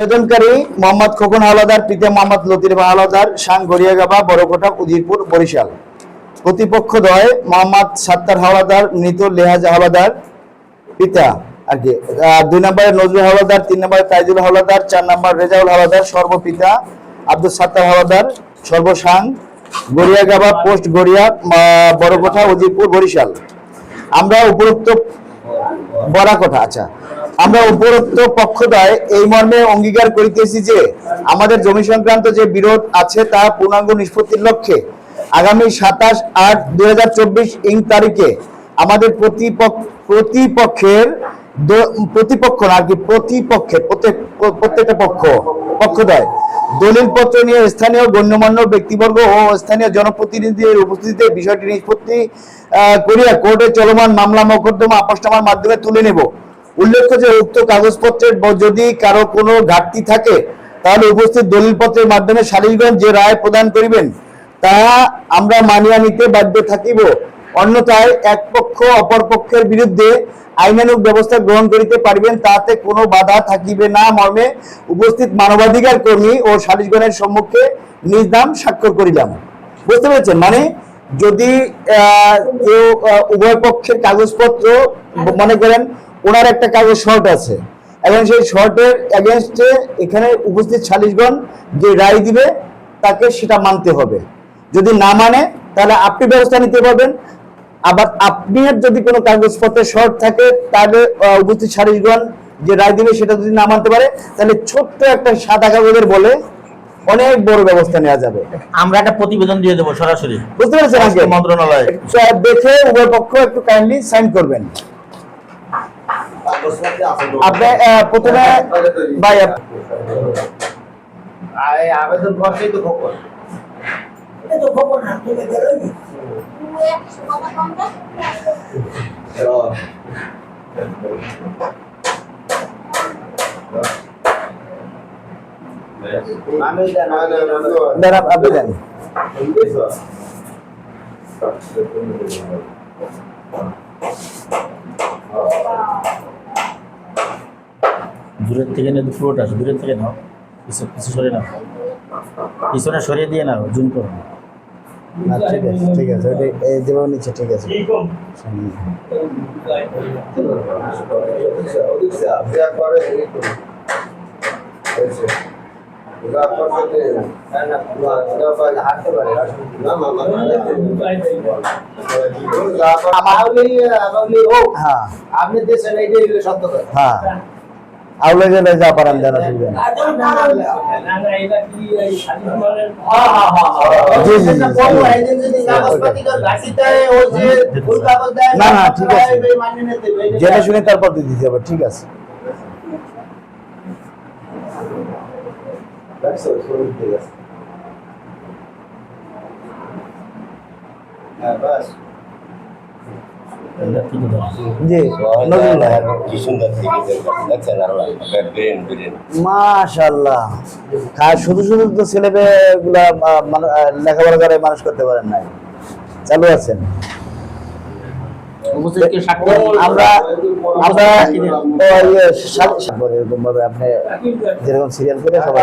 আবেদনকারী মোহাম্মদ খোকন হাওলাদার, পিতা মোহাম্মদ লতিফ হাওলাদার শান গড়িয়াগাবা বড়কোটা উজিরপুর বরিশাল। প্রতিপক্ষ দয় মোহাম্মদ সাত্তার হাওলাদার, মৃত লেহাজ হাওলাদার, পিতা আর কি দুই নম্বরে নজরুল হাওলাদার, তিন নম্বরে তাইজুল হাওলাদার, চার নম্বর রেজাউল হাওলাদার, সর্বপিতা আব্দুল সাত্তার হাওলাদার সর্বসাং গড়িয়াগাবা পোস্ট গড়িয়া বড়কোঠা উজিরপুর বরিশাল। আমরা উপরোক্ত বরাকোঠা আচ্ছা। আমরা উপরোক্ত পক্ষদ্বয় এই মর্মে অঙ্গীকার করিতেছি যে, আমাদের জমি সংক্রান্ত যে বিরোধ আছে তা পূর্ণাঙ্গ নিষ্পত্তির লক্ষ্যে, আগামী সাতাশ আট দুই ইং তারিখে আমাদের প্রতিপক্ষ প্রতিপক্ষের প্রতিপক্ষ না কি প্রতিপক্ষের, প্রত্যেক প্রত্যেকটা পক্ষ, পক্ষদ্বয় দলিল পত্র নিয়ে স্থানীয় গণ্যমান্য ব্যক্তিবর্গ ও স্থানীয় জনপ্রতিনিধিদের উপস্থিতিতে বিষয়টি নিষ্পত্তি করিয়া কোর্টে চলমান মামলা মোকদ্দমা আপসনামার মাধ্যমে তুলে নেব। উল্লেখ্য যে উক্ত কাগজপত্রের যদি কারও কোনো ঘাটতি থাকে, তাহলে উপস্থিত দলিলপত্রের মাধ্যমে সালিশগঞ্জ যে রায় প্রদান করিবেন, তা আমরা মানিয়া নিতে বাধ্য থাকিব। অন্যথায় এক পক্ষ অপর পক্ষের বিরুদ্ধে আইনানুগ ব্যবস্থা গ্রহণ করিতে পারিবেন, তাতে কোনো বাধা থাকিবে না। মর্মে উপস্থিত মানবাধিকার কর্মী ও সালিশগণের সম্মুখে নিজ নাম স্বাক্ষর করিলাম। বুঝতে পেরেছেন? মানে যদি উভয় পক্ষের কাগজপত্র, মনে করেন ওনার একটা কাগজ শর্ট আছে। এবং সেই শর্টের এগেনস্টে এখানে উপস্থিত সালিশগণ যে রায় দিবে তাকে সেটা মানতে হবে। যদি না মানে তাহলে আপনি ব্যবস্থা নিতে পারবেন। আবার আপনার যদি কোনো কাগজপত্রে শর্ট থাকে তাহলে উপস্থিত সালিশগণ যে রায় দিবে সেটা যদি না মানতে পারে তাহলে ছোট্ট একটা সাদা কাগজের বলে অনেক বড় ব্যবস্থা নেওয়া যাবে। আমরা একটা প্রতিবেদন দিয়ে দেবো সরাসরি। বুঝতে পেরেছেন মন্ত্রণালয়ে। দেখে উভয় পক্ষ একটু কাইন্ডলি সাইন করবেন। আপনি প্রথমে ভাই আবেদন করছেই তো খবর। আমি দেন আপ- আপনি দেন দূরের থেকে নিয়ে পুরোটা আসো, দূরের থেকে নাও। পিছু পিছু সরে নাও। পিছনে সরিয়ে দিয়ে নাও জুম করো। না, ঠিক আছে ঠিক আছে এই যেভাবে নিচ্ছে ঠিক আছে। হ্যাঁ আপনি এইটাই সত্য হ্যাঁ। আউলে গেলে যা পারেন দেন অসুবিধা। না, না, ঠিক আছে। জেনে শুনে তারপর দিয়ে দিতে হবে ঠিক আছে এটা ঠিক দাও জি নজরুল ভাই। কি সুন্দর থেকে দেখছেন আল্লাহ ব্রেন মাশাল্লাহ খা- শুধু শুধু তো ছেলে গুলা লেখাপড়া করে মানুষ করতে পারেন নাই। চালু আছেন। আমরা আমরা ইয়ে এরকম ভাবে আপনি যেরকম সিরিয়াল করে সবাই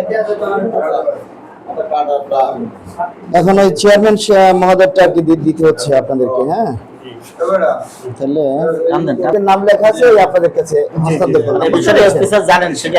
এতে আছে তো একটা কাপ একটা এখন ওই চেয়ারম্যান মহোদয়টা কি দিতে হচ্ছে আপনাদেরকে হ্যাঁ? তাহলে নাম লেখা আছে আপনাদের কাছে জানেন সেটা